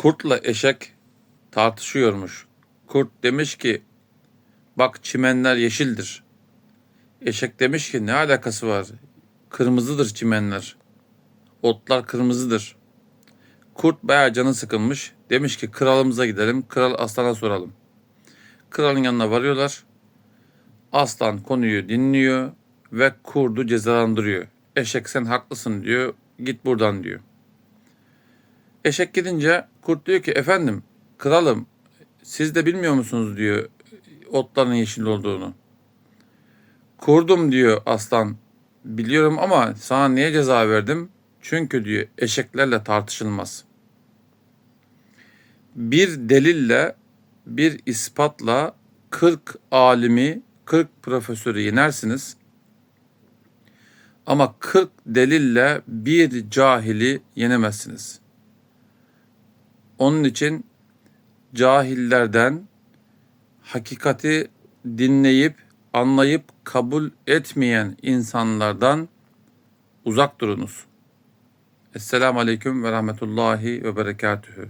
Kurtla eşek tartışıyormuş. Kurt demiş ki bak çimenler yeşildir. Eşek demiş ki ne alakası var? Kırmızıdır çimenler. Otlar kırmızıdır. Kurt bayağı canı sıkılmış. Demiş ki kralımıza gidelim. Kral aslana soralım. Kralın yanına varıyorlar. Aslan konuyu dinliyor ve kurdu cezalandırıyor. Eşek sen haklısın diyor. Git buradan diyor. Eşek gidince kurt diyor ki efendim kralım siz de bilmiyor musunuz diyor otların yeşil olduğunu. Kurdum diyor aslan. Biliyorum ama sana niye ceza verdim? Çünkü diyor eşeklerle tartışılmaz. Bir delille, bir ispatla 40 alimi, 40 profesörü yenersiniz. Ama 40 delille bir cahili yenemezsiniz. Onun için cahillerden hakikati dinleyip anlayıp kabul etmeyen insanlardan uzak durunuz. Esselamu Aleyküm ve Rahmetullahi ve Berekatühü.